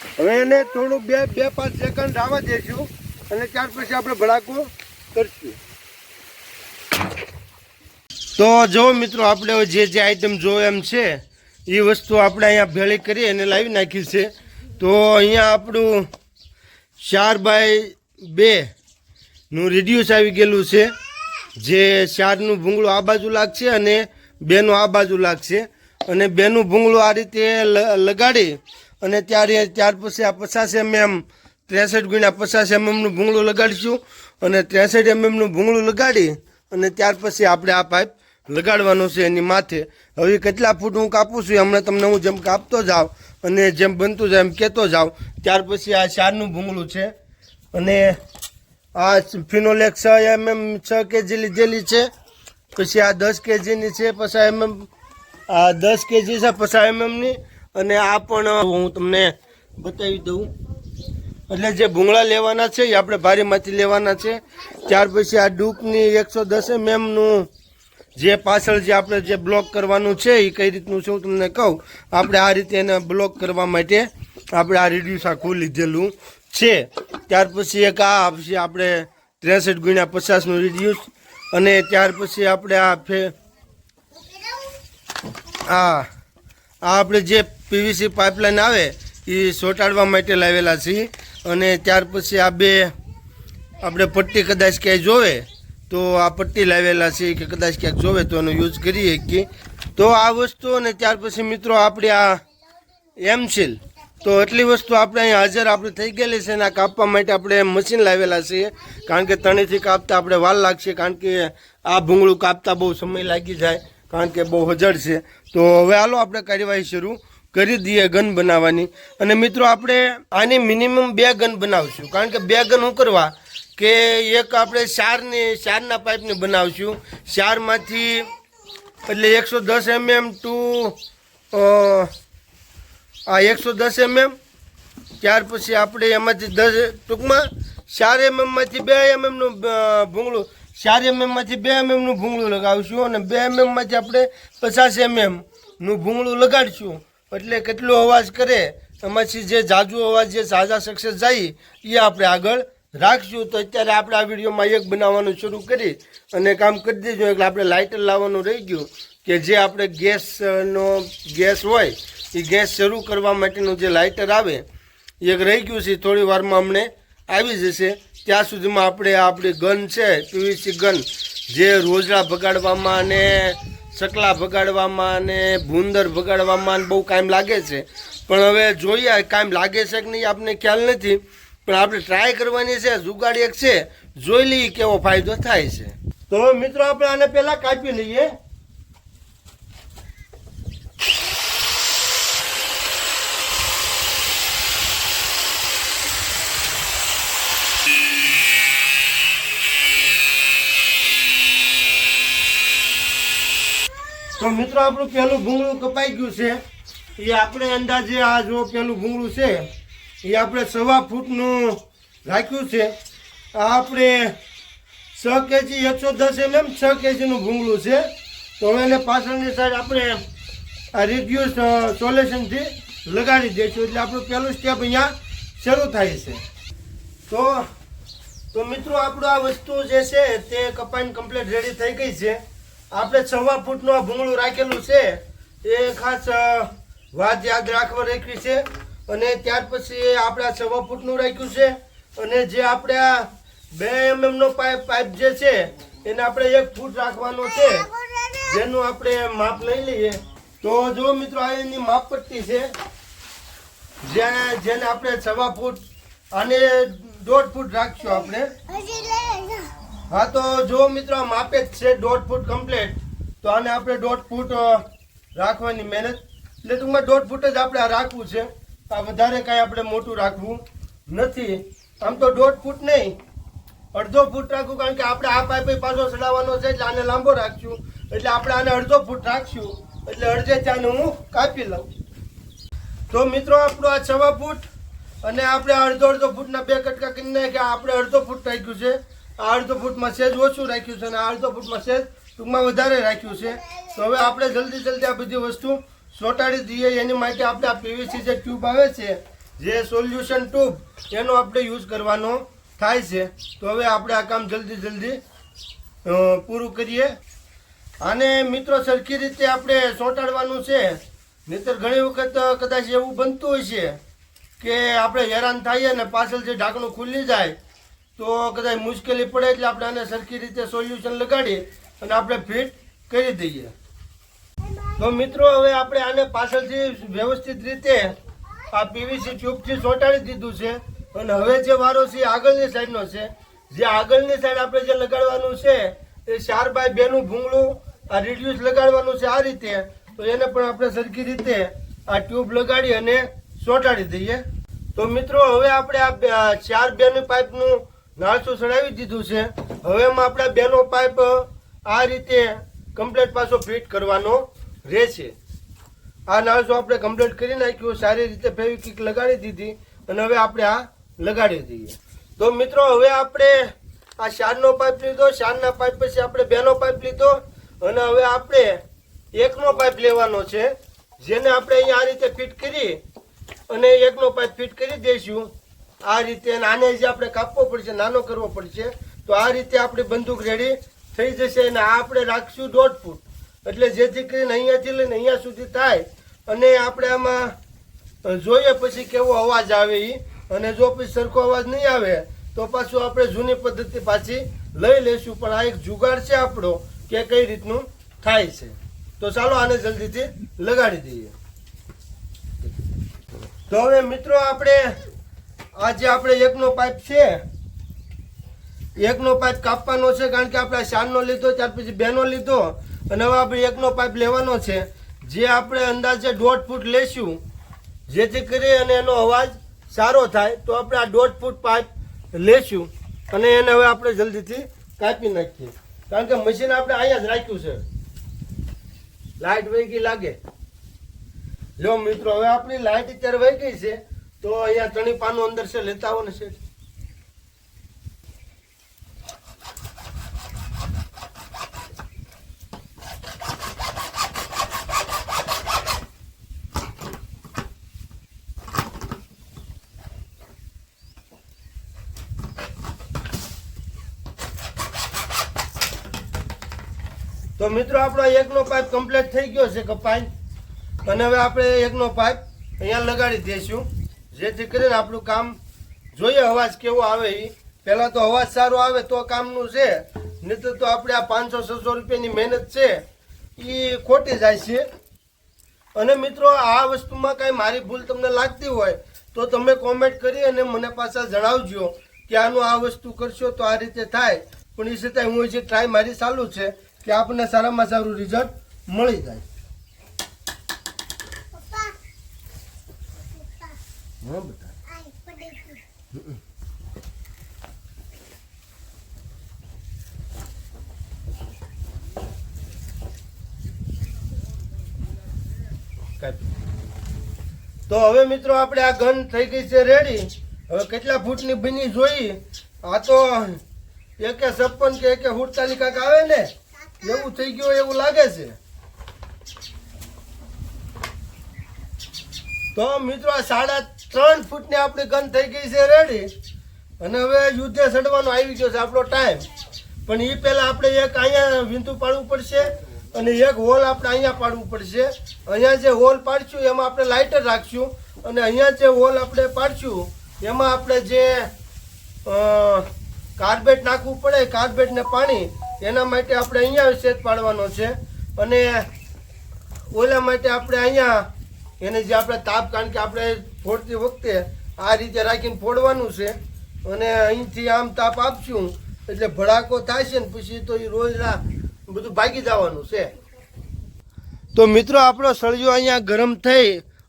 હવે એને થોડું બે બે, પાંચ સેકન્ડ આવવા દઈશું અને ત્યાર પછી આપણે ભડાકો કરશું. તો જો મિત્રો, આપણે જે જે આઈટમ જો એમ છે, એ વસ્તુ આપણે અહીંયા ભેળી કરી અને લાવી નાખી છે. તો અહીંયા આપણું ચાર બાય બેનું રિડ્યુસ આવી ગયેલું છે. જે ચારનું ભૂંગળું આ બાજુ લાગશે અને બેનું આ બાજુ લાગશે. અને બેનું ભૂંગળું આ રીતે લગાડી અને ત્યારે ત્યાર પછી આ પચાસ એમએમ ત્રેસઠ ગુણ્યા પચાસ એમએમનું ભૂંગળું લગાડીશું. અને ત્રેસઠ એમએમનું ભૂંગળું લગાડી અને ત્યાર પછી આપણે આ પાઇપ લગાડવાનું છે એની માથે. હવે કેટલા ફૂટ હું કાપું છું હમણાં તમને હું જેમ કાપતો જાઉં અને જેમ બનતું જાય એમ કહેતો જાઉં. ત્યાર પછી આ ચારનું ભૂંગળું છે. અને આ ફિનોલેક છ એમએમ છ કેજી લીધેલી છે. પછી આ દસ કેજીની છે, પછી એમએમ આ દસ કેજી છે, પછી એમએમની અને આ પણ હું તમને બતાવી દઉં. એટલે જે ભૂંગળા લેવાના છે, એ આપણે ભારીમાંથી લેવાના છે. ત્યાર પછી આ ડૂકની એકસો દસ એમએમનું જે પાછળ જે આપણે જે બ્લોક કરવાનું છે, એ કઈ રીતનું છે હું તમને કહું. આપણે આ રીતે એને બ્લોક કરવા માટે આપણે આ રિડ્યુસ આખું લીધેલું છે. ત્યાર પછી એક આ પછી આપણે ત્રેસઠ ગુણ્યા પચાસનું રિડ્યુસ. અને ત્યાર પછી આપણે આ ફે આ આપણે જે પીવીસી પાઇપલાઇન આવે, એ ચોંટાડવા માટે લાવેલા છીએ અને ત્યાર પછી આ બે, આપણે પટ્ટી કદાચ ક્યાંય જોવે, તો આ પટ્ટી લાવેલા છે કે કદાચ ક્યાંક જોવે તો એનો યુઝ કરીએ કે. તો આ વસ્તુ અને ત્યાર પછી મિત્રો આપણે આ એમસીલ તો એટલી વસ્તુ આપણે અહીં હાજર આપણે થઈ ગયેલી છે અને આ કાપવા માટે આપણે મશીન લાવેલા છીએ કારણ કે તણીથી કાપતા આપણે વાર લાગશે, કારણ કે આ ભૂંગળું કાપતા બહુ સમય લાગી જાય, કારણ કે બહુ હજળ છે. તો હવે હાલો આપણે કાર્યવાહી શરૂ. કરી દઈએ ગન બનાવવાની. અને મિત્રો, આપણે આની મિનિમમ બે ગન બનાવશું. કારણ કે બે ગન શું કરવા કે એક આપણે ચારની ચારના પાઇપને બનાવશું. ચારમાંથી એટલે એકસો દસ એમએમ ટુ આ એકસો દસ એમએમ. ત્યાર પછી આપણે એમાંથી દસ, ટૂંકમાં ચાર એમએમમાંથી બે એમએમનું ભૂંગળું, ચાર એમએમમાંથી બે એમએમનું ભૂંગળું લગાવીશું અને બે એમએમમાંથી આપણે પચાસ એમએમનું ભૂંગળું લગાડીશું. એટલે કેટલો અવાજ કરે, એમાંથી જે જાજુ અવાજ, જે ઝાઝા સક્સેસ જાય એ આપણે આગળ રાખશું. તો અત્યારે આપણે આ વિડીયોમાં એક બનાવવાનું શરૂ કરી અને કામ કરી દેજો. એટલે આપણે લાઇટર લાવવાનું રહી ગયું કે જે આપણે ગેસનો ગેસ હોય એ ગેસ શરૂ કરવા માટેનું જે લાઇટર આવે એ રહી ગયું છે. થોડી વારમાં અમને આવી જશે. ત્યાં સુધીમાં આપણે આપણી ગન છે, પીવીસી ગન જે રોજડા ભગાડવામાં અને ચકલા ભગાડવામાં અને ભૂંદર ભગાડવામાં બહુ કાયમ લાગે છે. પણ હવે જોઈએ કાયમ લાગે છે કે નહીં આપને ખ્યાલ નથી, પણ આપણે ટ્રાય કરવાની છે, જુગાડી એક છે. જોઈ લઈએ કેવો ફાયદો થાય છે. તો મિત્રો આપણે આને પહેલાં કાપી લઈએ. તો મિત્રો, આપણું પહેલું ભૂંગળું કપાઈ ગયું છે. એ આપણે અંદાજે આ જો પહેલું ભૂંગળું છે, એ આપણે સવા ફૂટનું રાખ્યું છે. આ આપણે છ કેજી એકસો દસ એમએમ છ કેજીનું ભૂંગળું છે. તો એને પાછળની સાઈડ આપણે આ રિડ્યુસ સોલ્યુશનથી લગાડી દઈશું. એટલે આપણું પહેલું સ્ટેપ અહીંયા શરૂ થાય છે. તો તો મિત્રો, આપણું આ વસ્તુ જે છે તે કપાઈને કમ્પ્લીટ રેડી થઈ ગઈ છે. આપણે સવા ફૂટનું આ ભૂંગળું રાખેલું છે, એ ખાસ વાત યાદ રાખવા રાખ્યું છે. અને ત્યાર પછી આપણે આ સવા ફૂટનું રાખ્યું છે. અને જે આપણે આ બે એમએમ નો પાઇપ પાઇપ જે છે, એને આપણે એક ફૂટ રાખવાનો છે. જેનું આપણે માપ લઈ લઈએ. તો જો મિત્રો, આ એની માપ પટ્ટી છે. જેને જેને આપણે સવા ફૂટ અને દોઢ ફૂટ રાખશું આપણે. હા, તો જો મિત્રો માપે જ છે દોઢ ફૂટ કમ્પ્લીટ તો આને આપણે દોઢ ફૂટ રાખવાની મહેનત. એટલે ટૂંકમાં દોઢ ફૂટ જ આપણે રાખવું છે. આ વધારે કાંઈ આપણે મોટું રાખવું નથી. આમ તો દોઢ ફૂટ નહીં, અડધો ફૂટ રાખવું, કારણ કે આપણે આ પાઇપ પાછો ચડાવવાનો છે, એટલે આને લાંબો રાખશું. એટલે આપણે આને અડધો ફૂટ રાખશું. એટલે અડધે ચાને હું કાપી લઉં. તો મિત્રો, આપણું આ છવા ફૂટ અને આપણે અડધો અડધો ફૂટના બે કટકા કરીને કે આપણે અડધો ફૂટ રાખ્યું છે. અડધો ફૂટમાં સેજ ઓછું રાખ્યું છે અને અડધો ફૂટમાં સેજ ટૂંકમાં વધારે રાખ્યું છે. તો હવે આપણે જલ્દી જલ્દી આ બધી વસ્તુ ચોંટાડી દઈએ. એની માટે આપણે આ પીવીસી જે ટ્યુબ આવે છે, જે સોલ્યુશન ટ્યુબ એનો આપણે યુઝ કરવાનો થાય છે. તો હવે આપણે આ કામ જલ્દી જલ્દી પૂરું કરીએ. અને મિત્રો, સરખી રીતે આપણે ચોંટાડવાનું છે. નહીતર ઘણી વખત કદાચ એવું બનતું હોય છે કે આપણે હેરાન થઈએ ને પાછળ જે ઢાંકણું ખુલ્લી જાય તો કદાચ મુશ્કેલી પડે એટલે આપણે આને સરખી રીતે સોલ્યુશન લગાડી અને આપણે ફિટ કરી દઈએ. તો મિત્રો, હવે આપણે આને પાછળથી વ્યવસ્થિત રીતે આ પીવીસી ટ્યુબથી ચોંટાડી દીધું છે અને હવે જે વારો છે આગળની સાઈડનો છે. જે આગળની સાઈડ આપણે જે લગાડવાનું છે એ ચાર બાય બેનું ભૂંગળું આ રિડ્યુસ લગાડવાનું છે આ રીતે. તો એને પણ આપણે સરખી રીતે આ ટ્યુબ લગાડી અને ચોંટાડી દઈએ. તો મિત્રો, હવે આપણે આ ચાર બેનું પાઇપનું નાળસું ચડાવી દીધું છે. હવે આપણે બેનો પાઇપ આ રીતે કમ્પ્લેટ પાછો ફિટ કરવાનો રહેશે. આ નાળસો આપણે કમ્પ્લેટ કરી નાખ્યું, સારી રીતે ફેવિકિક લગાડી દીધી અને હવે આપણે આ લગાડી દઈએ. તો મિત્રો, હવે આપણે આ શાનનો પાઇપ લીધો, શાનના પાઇપ પછી આપણે બેનો પાઇપ લીધો અને હવે આપણે એકનો પાઇપ લેવાનો છે, જેને આપણે અહીંયા આ રીતે ફિટ કરી અને એકનો પાઇપ ફિટ કરી દઈશું. આ રીતે આને જે આપણે કાપવો પડશે, નાનો કરવો પડશે, તો આ રીતે આપણી બંદૂક રેડી થઈ જશે અને આ આપણે રાખશું દોઢ ફૂટ. એટલે જેથી કરીને અહીંયાથી લઈને અહીંયા સુધી થાય અને આપણે આમાં જોઈએ પછી કેવો અવાજ આવે એ અને જો પછી સરખો અવાજ નહીં આવે, તો પાછું આપણે જૂની પદ્ધતિ પાછી લઈ લેશું પણ આ એક જુગાડ છે આપણો કે કઈ રીતનું થાય છે. તો ચાલો આને જલ્દીથી લગાડી દઈએ. તો હવે મિત્રો આપણે આ જે આપણે એકનો પાઇપ છે. એકનો પાઇપ કાપવાનો છે કારણ કે આપણે શાનનો લીધો, ત્યાર પછી બેનો લીધો અને હવે આપણે એકનો પાઇપ લેવાનો છે. જે આપણે અંદાજે દોઢ ફૂટ લેશું. જેથી કરી અને એનો અવાજ સારો થાય તો આપણે આ દોઢ ફૂટ પાઇપ લેશું અને એને હવે આપણે જલ્દીથી કાપી નાખીએ. કારણ કે મશીન આપણે અહીંયા જ રાખ્યું છે. લાઇટ વહી ગઈ લાગે. જો મિત્રો, હવે આપણી લાઇટ અત્યારે વહી ગઈ છે. તો અહીંયા ત્રણેય પાનું અંદર છે, લેતા આવો ને શેઠ. તો મિત્રો, આપણો એકનો પાઇપ કમ્પ્લીટ થઈ ગયો છે કપાઈ. અને હવે આપણે એકનો પાઇપ અહીંયા લગાડી દઈશું. જેથી કરીને આપણું કામ જોઈએ, અવાજ કેવો આવે એ પહેલાં તો અવાજ સારો આવે તો કામનું છે નહીં તો આપણે આ પાંચસો, છસો રૂપિયાની મહેનત છે એ ખોટી જાય છે. અને મિત્રો, આ વસ્તુમાં કાંઈ મારી ભૂલ તમને લાગતી હોય, તો તમે કોમેન્ટ કરી અને મને પાછા જણાવજો કે આનું આ વસ્તુ કરશો તો આ રીતે થાય. પણ એ છતાં હું જે ટ્રાય મારી ચાલુ છે કે આપણને સારામાં સારું રિઝલ્ટ મળી જાય. હા બેટા. તો હવે મિત્રો આપણે આ ગન થઈ ગઈ છે રેડી હવે કેટલા ફૂટની બની જોઈ? આ તો એકે છપ્પન કે એકે હુડતાલી કાંક આવે ને? એવું થઈ ગયું એવું લાગે છે. તો મિત્રો આ સાડા ત્રણ ફૂટની આપણી ગન થઈ ગઈ છે રેડી અને હવે યુદ્ધે ચડવાનો આવી ગયો છે આપણો ટાઈમ પણ એ પહેલાં આપણે એક અહીંયા વિંધું પાડવું પડશે અને એક હોલ આપણે અહીંયા પાડવું પડશે. અહીંયા જે હોલ પાડશું, એમાં આપણે લાઇટર રાખશું અને અહીંયા જે હોલ આપણે પાડશું, એમાં આપણે જે કાર્બેટ નાખવું પડે કાર્બેટ ને પાણી, એના માટે આપણે અહીંયા શેત પાડવાનો છે. અને ઓલા માટે આપણે અહીંયા એને જે આપણે તાપ, કારણ કે આપણે ફોડતી વખતે આ રીતે રાખીને ફોડવાનું છે અને અહીંથી આમ તાપ આપશું, એટલે ભડાકો થાય છે ને પછી તો એ રોજના બધું ભાગી જવાનું છે. તો મિત્રો, આપણો સળિયો અહીંયા ગરમ થઈ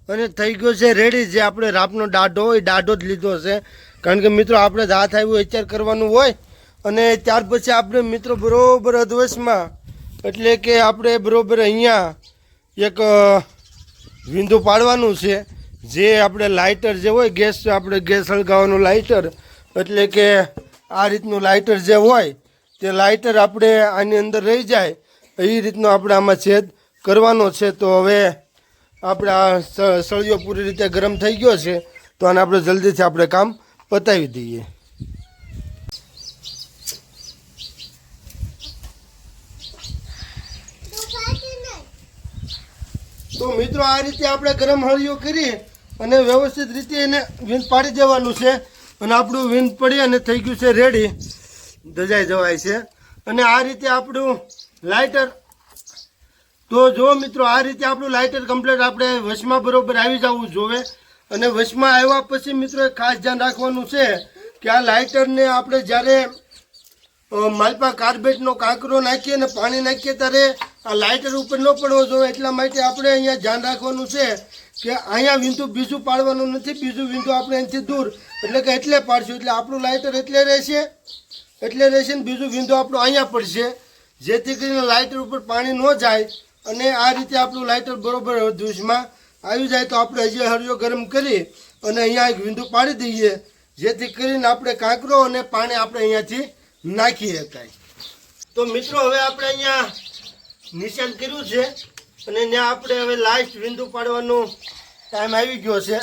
અને થઈ ગયો છે રેડી જે આપણે રાપનો દાઢો હોય, દાઢો જ લીધો છે. કારણ કે મિત્રો, આપણે હાથ આવ્યું એચાર કરવાનું હોય. અને ત્યાર પછી આપણે મિત્રો બરોબર અધવશમાં એટલે કે આપણે બરાબર અહીંયા એક વિંધું પાડવાનું છે. જે આપણે લાઇટર જે હોય, ગેસ, આપણે ગેસ સળગાવવાનું લાઇટર, એટલે કે આ રીતનું લાઇટર જે હોય, તે લાઇટર આપણે આની અંદર રહી જાય. એ રીતનો આપણે આમાં છેદ કરવાનો છે. તો હવે આપણે આ સળિયો પૂરી રીતે ગરમ થઈ ગયો છે. તો આને આપણે જલ્દીથી આપણે કામ પતાવી દઈએ. તો મિત્રો, આ રીતે આપણે ગરમ હળીઓ કરી અને વ્યવસ્થિત રીતે એને વીંદ પાડી દેવાનું છે. અને આપણું વીંદ પડી અને થઈ ગયું છે રેડી ધજાઈ જવાય છે. અને આ રીતે આપણું લાઇટર તો જો મિત્રો, આ રીતે આપણું લાઇટર કમ્પ્લીટ આપણે વશમાં બરોબર આવી જવું જોવે. અને વશમાં આવ્યા પછી મિત્રો ખાસ ધ્યાન રાખવાનું છે કે આ લાઇટરને આપણે જ્યારે માલપા કાર્બેટનો કાંકરો નાખીએ અને પાણી નાખીએ ત્યારે આ લાઇટર ઉપર ન પડવો જોઈએ એટલા માટે આપણે અહીંયા ધ્યાન રાખવાનું છે કે અહીંયા વિંધુ બીજું પાડવાનું નથી, બીજું વિંધુ આપણે અહીંથી દૂર, એટલે કે એટલે પાડશું, એટલે આપણું લાઇટર એટલે રહેશે એટલે રહેશે ને બીજું વિંધુ આપણું અહીંયા પડશે. જેથી કરીને લાઇટર ઉપર પાણી ન જાય અને આ રીતે આપણું લાઇટર બરોબર દૂષમાં આવી જાય તો આપણે હજી હરિયો ગરમ કરી અને અહીંયા એક વિંધુ પાડી દઈએ. જેથી કરીને આપણે કાંકરો અને પાણી આપણે અહીંયાથી નાખી શકાય. તો મિત્રો, હવે આપણે અહીંયા નિશાન કર્યું છે અને ત્યાં આપણે હવે લાસ્ટ બિંદુ પાડવાનો ટાઈમ આવી ગયો છે.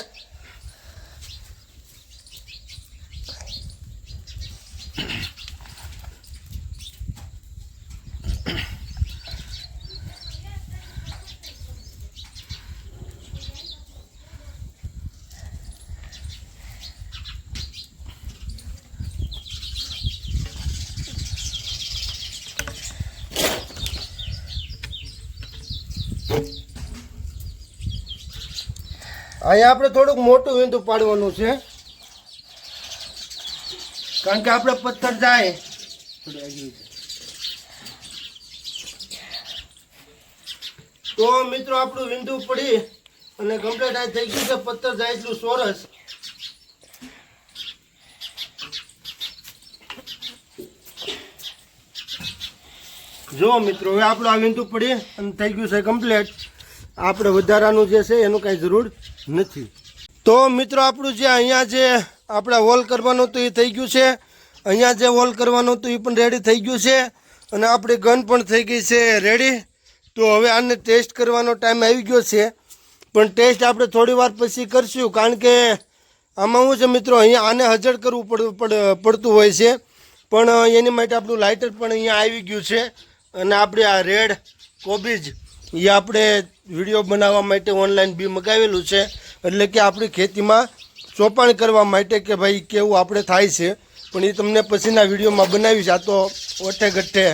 અહીંયા આપણે થોડુંક મોટું વિંદુ પાડવાનું છે. કારણ કે આપણે પથ્થર જાય. તો મિત્રો, આપણું વિંદુ પડી અને કમ્પ્લીટ આ થઈ ગયું છે. પથ્થર જાય એટલું સોરસ જો મિત્રો, હવે આપણું આ વિંદુ પડી અને થઈ ગયું છે કમ્પ્લીટ આપણે વધારાનું જે છે, એનું કાંઈ જરૂર નથી. તો મિત્રો, આપણું જે અહીંયા જે આપણે વોલ કરવાનું હતું એ થઈ ગયું છે. અહીંયા જે વોલ કરવાનું હતું એ પણ રેડી થઈ ગયું છે. અને આપણી ગન પણ થઈ ગઈ છે રેડી તો હવે આને ટેસ્ટ કરવાનો ટાઈમ આવી ગયો છે. પણ ટેસ્ટ આપણે થોડી વાર પછી કરશું, કારણ કે આમાં શું છે મિત્રો, અહીંયા આને હજળ કરવું પડ- પડતું હોય છે. પણ એની માટે આપણું લાઇટર પણ અહીંયા આવી ગયું છે. અને આપણે આ રેડ કોબીજ એ આપણે વીડિયો બનાવવા માટે ઓનલાઈન બી મગાવેલું છે. એટલે કે આપણી ખેતીમાં ચોપાણ કરવા માટે કે ભાઈ કેવું આપણે થાય છે. પણ એ તમને પછીના વિડીયોમાં બનાવીશ આ તો અઠે ગઠ્ઠે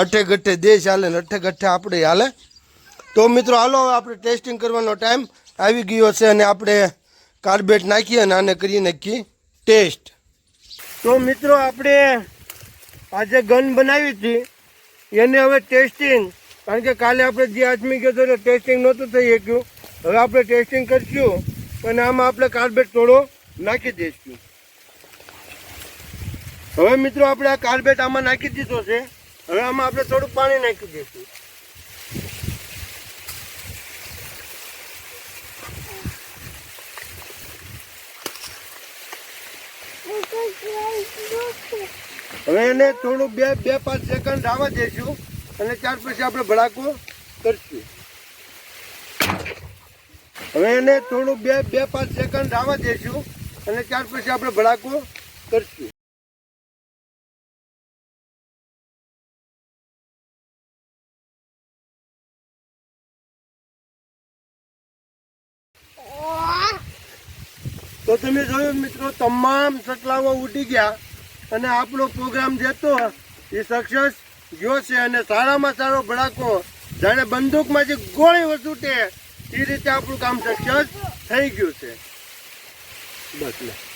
અઠે ગઠ્ઠે દેશ હાલે ને અઠે ગઠ્ઠે આપણે હાલે. તો મિત્રો હાલો, હવે આપણે ટેસ્ટિંગ કરવાનો ટાઈમ આવી ગયો છે અને આપણે કાર્બેટ નાખીએ અને આને કરી નાખી ટેસ્ટ તો મિત્રો આપણે આજે ગન બનાવી હતી. એને હવે ટેસ્ટિંગ કારણ કે કાલે આપણે જે આચમી ગયો હતો ટેસ્ટિંગ નહોતું થઈ શક્યું. હવે આપણે ટેસ્ટિંગ કરીશું અને આમાં આપણે કાર્બેટ થોડો નાખી દઈશું. હવે મિત્રો આપણે આ કાર્બેટ આમાં નાખી દીધો છે. હવે આમાં આપણે થોડું પાણી નાખી દઈશું. હવે એને થોડું બે બે, પાંચ સેકન્ડ આવવા દઈશું. અને ત્યાર પછી આપણે ભડાકો કરશું. હવે એને થોડું બે બે, પાંચ સેકન્ડ આવવા દઈશું અને ત્યાર પછી આપણે ભડાકો કરશું. તો તમે જોયું મિત્રો, તમામ સટલાઓ ઉડી ગયા અને આપણો પ્રોગ્રામ જેતો એ સક્સેસ ગયો છે અને સારામાં સારો ભડાકો જાણે બંદૂકમાં જે ગોળી વસૂટે, એ રીતે આપણું કામ સક્સેસ થઈ ગયું છે. બસ